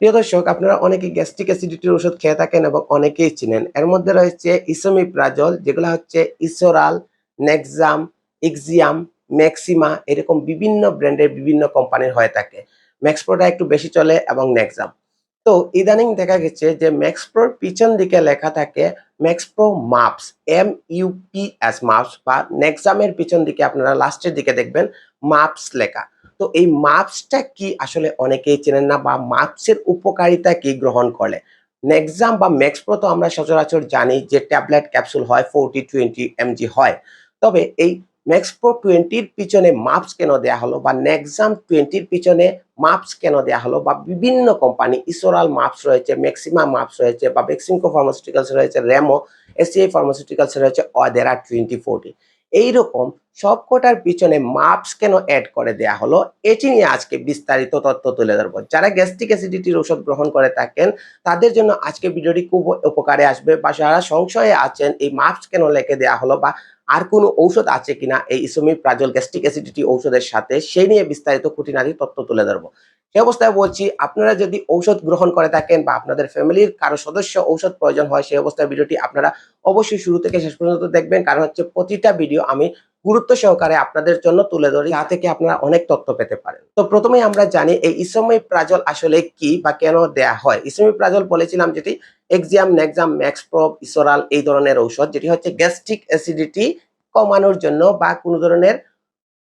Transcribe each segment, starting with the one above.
প্রিয় দর্শক, আপনারা অনেকে গ্যাস্ট্রিক অ্যাসিডিটির ওষুধ খেয়ে থাকেন এবং অনেকেই চিনেন। এর মধ্যে রয়েছে ইসোমিপ্রাজল যেগুলো হচ্ছে ইসোরাল নেক্সাম ইক্সিয়াম ম্যাক্সিমা এরকম বিভিন্ন ব্র্যান্ডের বিভিন্ন কোম্পানির হয়ে থাকে। ম্যাক্সপ্রোটা একটু বেশি চলে এবং নেক্সাম তো ইদানিং দেখা গেছে যে ম্যাক্সপ্রোর পিছন দিকে লেখা থাকে Maxpro MUPS M UPS MUPS বা নেক্সামের পিছন দিকে আপনারা লাস্টের দিকে দেখবেন মাপস লেখা। তো এই মাপসটা কি আসলে অনেকেই চেনেন না বা মাপসের উপকারিতা কি গ্রহণ করলে নেক্সাম বা ম্যাক্সপ্রো তো আমরা সচরাচর জানি যে ট্যাবলেট ক্যাপসুল হয় ফোরটি টোয়েন্টি এমজি হয়। তবে এই ম্যাক্সপ্রো টোয়েন্টির পিছনে মাপস কেন দেয়া হলো বা নেক্সাম টোয়েন্টির পিছনে মাপস কেন দেয়া হলো বা বিভিন্ন কোম্পানি ইসোরাল মাপস রয়েছে ম্যাক্সিমাম মাপস রয়েছে বা বেক্সিমকো ফার্মাসিউটিক্যালস রয়েছে রেমো এসিআই ফার্মাসিউটিক্যালস রয়েছে অদেরা টোয়েন্টি ফোরটি। এইরকম সবকটার পিছনে মাপস কেন অ্যাড করে দেয়া হলো, এটি নিয়ে আজকে বিস্তারিত তথ্য তুলে ধরবো। যারা গ্যাস্ট্রিক অ্যাসিডিটির ওষুধ গ্রহণ করে থাকেন, তাদের জন্য আজকে ভিডিওটি খুব উপকারে আসবে বা যারা সংশয়ে আছেন এই মাপস কেন লেখে দেয়া হলো বা আর কোনো ঔষধ আছে কিনা এই ইসোমি প্রাজল গ্যাস্ট্রিক অ্যাসিডিটি ঔষধের সাথে, সেই নিয়ে বিস্তারিত খুঁটিনাটি তথ্য তুলে ধরবো। সে অবস্থায় বলছি, আপনারা যদি ঔষধ গ্রহণ করে থাকেন বা আপনাদের ফ্যামিলির কারও সদস্য ঔষধ প্রয়োজন হয় সেই অবস্থায় ভিডিওটি আপনারা অবশ্যই শুরু থেকে শেষ পর্যন্ত দেখবেন। কারণ হচ্ছে প্রতিটা ভিডিও আমি গুরুত্ব সহকারে আপনাদের জন্য তুলে ধরি, যা থেকে আপনারা অনেক তথ্য পেতে পারেন। তো প্রথমেই আমরা জানি, এই ইসময় প্রাজল আসলে কি বা কেন দেয়া হয়? ইসময় প্রাজল বলেছিলাম যেটি এক্সিয়াম নেক্সাম ম্যাক্সপ্রোপ ইসরাল এই ধরনের ঔষধ, যেটি হচ্ছে গ্যাস্ট্রিক অ্যাসিডিটি কমানোর জন্য বা কোনো ধরনের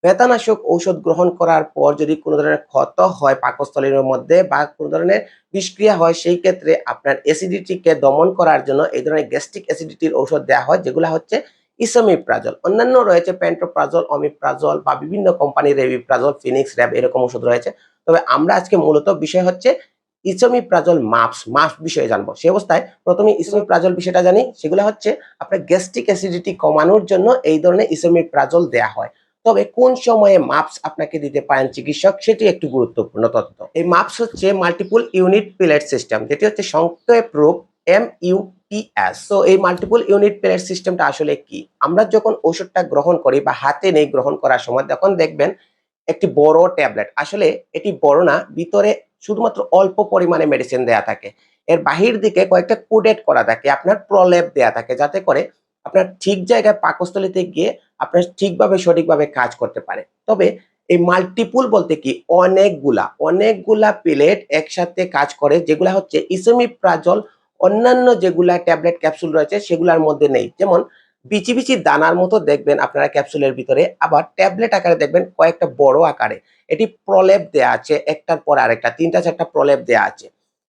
বেতানাশক ঔষধ গ্রহণ করার পর যদি কোনো ধরনের ক্ষত হয় পাকস্থলীর মধ্যে বা কোনো ধরনের বিষক্রিয়া হয়, সেই ক্ষেত্রে আপনার অ্যাসিডিটিকে দমন করার জন্য এই ধরনের গ্যাস্ট্রিক অ্যাসিডিটির ঔষধ দেওয়া হয়, যেগুলো হচ্ছে ইসোমিপ্রাজল অন্যান্য রয়েছে প্যান্টোপ্রাজল অমিপ্রাজল বা বিভিন্ন কোম্পানির রেবিপ্রাজল ফিনিক্স র্যাব এরকম ওষুধ রয়েছে। তবে আমরা আজকে মূলত বিষয় হচ্ছে ইসোমিপ্রাজল মাপস মাপস বিষয়ে জানব। সেই অবস্থায় প্রথমে ইসোমিপ্রাজল বিষয়টা জানি, সেগুলো হচ্ছে আপনার গ্যাস্ট্রিক অ্যাসিডিটি কমানোর জন্য এই ধরনের ইসোমিপ্রাজল দেয়া হয়। তবে কোন সময়ে মাপস আপনাকে দিতে পারেন চিকিৎসক সেটি একটি গুরুত্বপূর্ণ তথ্য। এই মাপস হচ্ছে মাল্টিপল ইউনিট প্লেট সিস্টেম যেটি হচ্ছে সংক্ষেপ রূপ এম ইউপিএস তো এই মাল্টিপল ইউনিট প্লেট সিস্টেমটা আসলে কি? আমরা যখন ওষুধটা গ্রহণ করি বা হাতে নেই গ্রহণ করার সময় তখন দেখবেন একটি বড় ট্যাবলেট। আসলে এটি বড় না, ভিতরে শুধুমাত্র অল্প পরিমাণে মেডিসিন দেয়া থাকে। এর বাহির দিকে কয়েকটা কোডেট করা থাকে, আপনার প্রলেপ দেয়া থাকে, যাতে করে আপনার ঠিক জায়গায় পাকস্থলিতে গিয়ে আপনার ঠিকভাবে, সঠিকভাবে কাজ করতে পারে। তবে এই মাল্টিপুল বলতে কি? অনেকগুলা অনেকগুলা প্লেট একসাথে কাজ করে, যেগুলা হচ্ছে ইসমি ইসোমিপ্রাজল অন্যান্য যেগুলা ট্যাবলেট ক্যাপসুল রয়েছে, সেগুলোর মধ্যে নেই। যেমন বিচি বিচি দানার মতো দেখবেন আপনারা ক্যাপসুলের ভিতরে, আবার ট্যাবলেট আকারে দেখবেন কয়েকটা বড় আকারে। এটি প্রলেপ দেয়া আছে, একটার পর আরেকটা, তিনটা, চারটা প্রলেপ দেয়া আছে।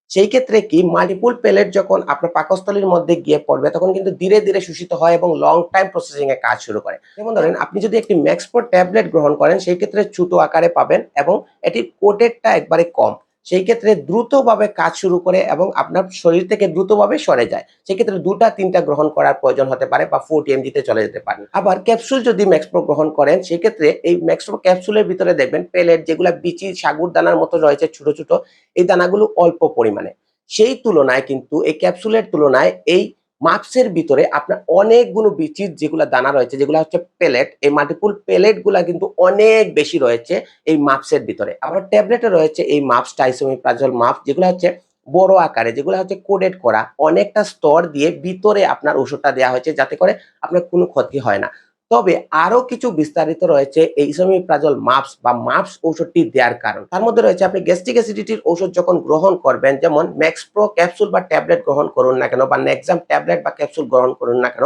সেই ক্ষেত্রে কি মাল্টিপুল প্লেট যখন আপনার পাকস্থলীর মধ্যে গিয়ে পড়বে, তখন কিন্তু ধীরে ধীরে শোষিত হয় এবং লং টাইম প্রসেসিং এ কাজ শুরু করে। যেমন ধরেন, আপনি যদি একটি ম্যাক্সপোর ট্যাবলেট গ্রহণ করেন, সেই ক্ষেত্রে ছোট আকারে পাবেন এবং এটির কোটেডটা একবারে কম। সেই ক্ষেত্রে দ্রুতভাবে কাজ শুরু করে এবং আপনার শরীর থেকে দ্রুতভাবে সরে যায়। সেক্ষেত্রে দুটা, তিনটা গ্রহণ করার প্রয়োজন হতে পারে বা ফোর টিএমজিতে চলে যেতে পারে। আবার ক্যাপসুল যদি ম্যাক্সপ্রো গ্রহণ করেন সেক্ষেত্রে এই ম্যাক্সপ্রো ক্যাপসুলের ভিতরে দেখবেন পেলেট যেগুলো বিচি, সাগুর দানার মতো রয়েছে ছোট ছোট, এই দানাগুলো অল্প পরিমাণে। সেই তুলনায় কিন্তু, এই ক্যাপসুলের তুলনায় এই মাপসের ভিতরে আপনার অনেকগুলো বিচির যেগুলো দানা রয়েছে, যেগুলো হচ্ছে পেলেট এই মাল্টিপুল পেলেটগুলা কিন্তু অনেক বেশি রয়েছে এই মাপসের ভিতরে। আবার ট্যাবলেটে রয়েছে এই মাপস টাইসোমিপ্রাজল মাপস, যেগুলো হচ্ছে বড় আকারে, যেগুলো হচ্ছে কোডেড করা। অনেকটা স্তর দিয়ে ভিতরে আপনার ওষুধটা দেওয়া হয়েছে যাতে করে আপনার কোনো ক্ষতি হয় না। তবে আরও কিছু বিস্তারিত রয়েছে এই ইসোমিপ্রাজল মাপস বা মাপস ঔষধটি দেওয়ার কারণ। তার মধ্যে রয়েছে আপনি গ্যাস্ট্রিক অ্যাসিডিটির ঔষধ যখন গ্রহণ করবেন, যেমন ম্যাক্সপ্রো ক্যাপসুল বা ট্যাবলেট গ্রহণ করুন না কেন বা নেক্সাম ট্যাবলেট বা ক্যাপসুল গ্রহণ করুন না কেন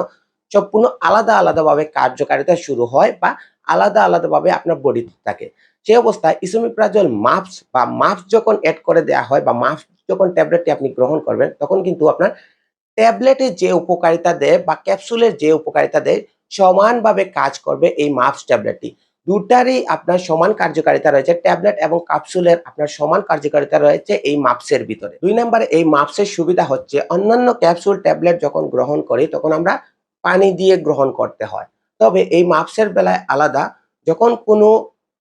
সম্পূর্ণ আলাদা আলাদাভাবে কার্যকারিতা শুরু হয় বা আলাদা আলাদাভাবে আপনার বডিতে থাকে। সেই অবস্থায় ইসোমিপ্রাজল মাপস বা মাপস যখন অ্যাড করে দেওয়া হয় বা মাপস যখন ট্যাবলেটটি আপনি গ্রহণ করবেন, তখন কিন্তু আপনার ট্যাবলেটের যে উপকারিতা দেয় বা ক্যাপসুলের যে উপকারিতা দেয় সমানভাবে কাজ করবে এই মাপস ট্যাবলেটটি। দুটারই আপনার সমান কার্যকারিতা রয়েছে, ট্যাবলেট এবং ক্যাপসুলের আপনার সমান কার্যকারিতা রয়েছে এই মাপসের ভিতরে। দুই নম্বরে এই মাপসের সুবিধা হচ্ছে, অন্যান্য ক্যাপসুল ট্যাবলেট যখন গ্রহণ করি, তখন আমরা পানি দিয়ে গ্রহণ করতে হয়। তবে এই মাপসের বেলায় আলাদা, যখন কোনো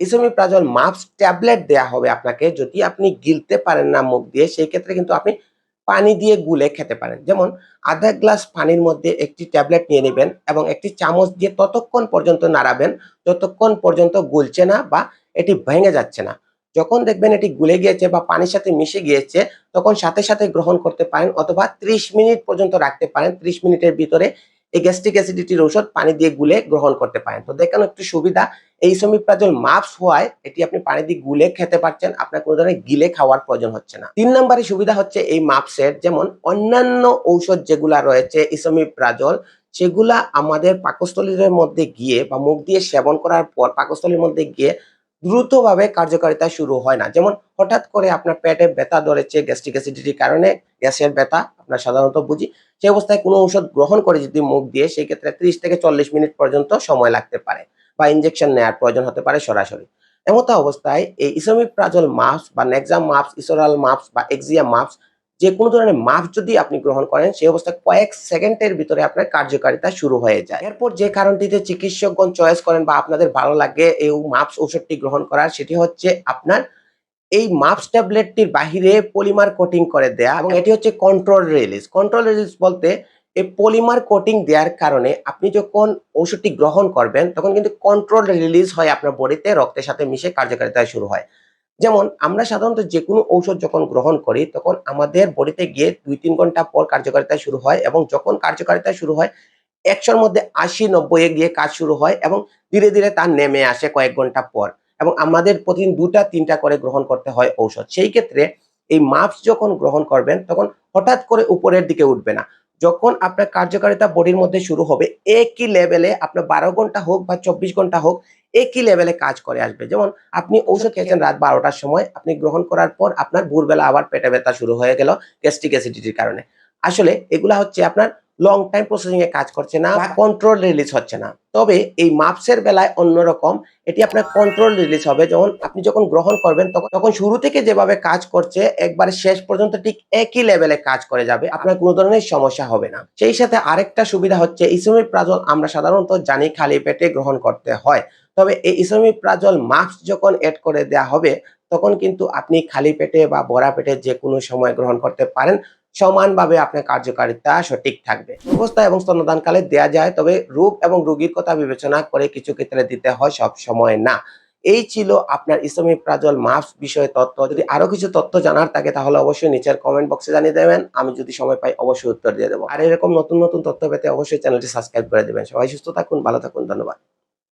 ইসোমিপ্রাজল মাপস ট্যাবলেট দেয়া হবে আপনাকে, যদি আপনি গিলতে পারেন না মুখ দিয়ে, সেই ক্ষেত্রে কিন্তু আপনি পানি দিয়ে গুলে খেতে পারেন। যেমন আধা গ্লাস পানির মধ্যে একটি ট্যাবলেট নিয়ে নেবেন এবং একটি চামচ দিয়ে ততক্ষণ পর্যন্ত নাড়াবেন, যতক্ষণ পর্যন্ত গুলছে না বা এটি ভেঙে যাচ্ছে না। যখন দেখবেন এটি গুলে গিয়েছে বা পানির সাথে মিশে গিয়েছে, তখন সাথে সাথে গ্রহণ করতে পারেন অথবা 30 মিনিট পর্যন্ত রাখতে পারেন। 30 মিনিটের ভিতরে এই গ্যাস্ট্রিক অ্যাসিডিটির ঔষধ পানি দিয়ে গুলে গ্রহণ করতে পারেন। তো দেখেন একটু সুবিধা এই সমিপ্রাজল মাপস হওয়ায় এটি আপনি পানি দিয়ে গুলে খেতে পারছেন, আপনার কোনো ধরনের গিলে খাওয়ার প্রয়োজন হচ্ছে না। তিন নম্বরে সুবিধা হচ্ছে এই মাপসের যেমন অন্যান্য ঔষধ যেগুলা রয়েছে ইসমিপ্রাজল সেগুলা আমাদের পাকস্থলীর মধ্যে গিয়ে বা মুখ দিয়ে সেবন করার পর পাকস্থলীর মধ্যে গিয়ে দ্রুতভাবে কার্যকারিতা শুরু হয় না। যেমন হঠাৎ করে আপনার পেটে ব্যথা ধরেছে, গ্যাস্ট্রিক অ্যাসিডিটির কারণে গ্যাসের ব্যথা, আপনার সাধারণত বুঝি, সেই অবস্থায় কোনো ঔষধ গ্রহণ করে যদি মুখ দিয়ে, সেই ক্ষেত্রে ত্রিশ থেকে চল্লিশ মিনিট পর্যন্ত সময় লাগতে পারে। বা ইনজেকশন নেওয়ার প্রয়োজন হতে পারে সরাসরি। এমতো অবস্থায় এই ইসোমিপ্রাজল মাপস বা নেক্সাম মাপস ইসোরাল মাপস বা এক্সিয়া মাপস যে কোনো ধরনের মাপ যদি আপনি গ্রহণ করেন, সেই অবস্থায় কয়েক সেকেন্ডের ভিতরে আপনার কার্যকারিতা শুরু হয়ে যায়। এরপর যে কারণটিতে চিকিৎসকগণ চয়েস করেন বা আপনাদের ভালো লাগে এই মাপস ঔষধটি গ্রহণ করার, সেটি হচ্ছে আপনার এই মাপস ট্যাবলেটটির বাহিরে পলিমার কোটিং করে দেয়া এবং এটি হচ্ছে কন্ট্রোল রিলিজ কন্ট্রোল রিলিজ বলতে এই পলিমার কোটিং দেওয়ার কারণে আপনি যখন ঔষধটি গ্রহণ করবেন, তখন কিন্তু কন্ট্রোল রিলিজ হয় আপনার বডিতে, রক্তের সাথে মিশে কার্যকারিতা শুরু হয়। যেমন, আমরা সাধারণত যে কোনো ঔষধ যখন গ্রহণ করি, তখন আমাদের বডিতে গিয়ে দুই তিন ঘণ্টা পর কার্যকারিতা শুরু হয় এবং যখন কার্যকারিতা শুরু হয়, একশোর মধ্যে আশি নব্বই গিয়ে কাজ শুরু হয় এবং ধীরে ধীরে তা নেমে আসে কয়েক ঘণ্টা পর এবং আমাদের প্রতিদিন দুটা, তিনটা করে গ্রহণ করতে হয় ঔষধ। সেই ক্ষেত্রে এই মাস্ক যখন গ্রহণ করবেন, তখন হঠাৎ করে উপরের দিকে উঠবে না। যখন আপনার কার্যকারিতা বডির মধ্যে শুরু হবে একই লেভেলে আপনার বারো ঘণ্টা হোক বা চব্বিশ ঘণ্টা হোক একই লেভেলে কাজ করে আসবে। যেমন আপনি ঔষধ খেয়েছেন রাত বারোটার সময় আপনি গ্রহণ করার পর আপনার ভোরবেলা আবার পেটে ব্যথা শুরু হয়ে গেল গ্যাস্ট্রিক অ্যাসিডিটির কারণে। আসলে এগুলা হচ্ছে আপনার লং টাইম প্রসেসিং এ কাজ করছে না বা কন্ট্রোল রিলিজ হচ্ছে না। তবে এই মাপসের বেলায় অন্যরকম, এটি আপনার কন্ট্রোল রিলিজ হবে। যখন আপনি যখন গ্রহণ করবেন, তখন তখন শুরু থেকে যেভাবে কাজ করছে, একবারে শেষ পর্যন্ত ঠিক একই লেভেলে কাজ করে যাবে। আপনার কোনো ধরনের সমস্যা হবে না। সেই সাথে আরেকটা সুবিধা হচ্ছে ইসোমিপ্রাজল আমরা সাধারণত জানি খালি পেটে গ্রহণ করতে হয়। তবে এই ইসোমিপ্রাজল মাপস যখন এড করে দেওয়া হবে, তখন কিন্তু আপনি খালি পেটে বা ভরা পেটে যে কোনো সময় গ্রহণ করতে পারেন। সমানভাবে আপনার কার্যকারিতা সঠিক থাকবে। অবস্থা এবং স্তনদানকালে দেয়া যায়, তবে রোগ এবং রোগীর কথা বিবেচনা করে কিছু ক্ষেত্রে দিতে হয়, সব সময় না। এই ছিল আপনার ইসমিপ্রাজল মাপস বিষয়ে তথ্য। যদি আরও কিছু তথ্য জানার থাকে, তাহলে অবশ্যই নিচের কমেন্ট বক্সে জানিয়ে দেবেন। আমি যদি সময় পাই, অবশ্যই উত্তর দিয়ে দেবো। আর এরকম নতুন নতুন তথ্য পেতে অবশ্যই চ্যানেলটি সাবস্ক্রাইব করে দেবেন। সবাই সুস্থ থাকুন, ভালো থাকুন, ধন্যবাদ।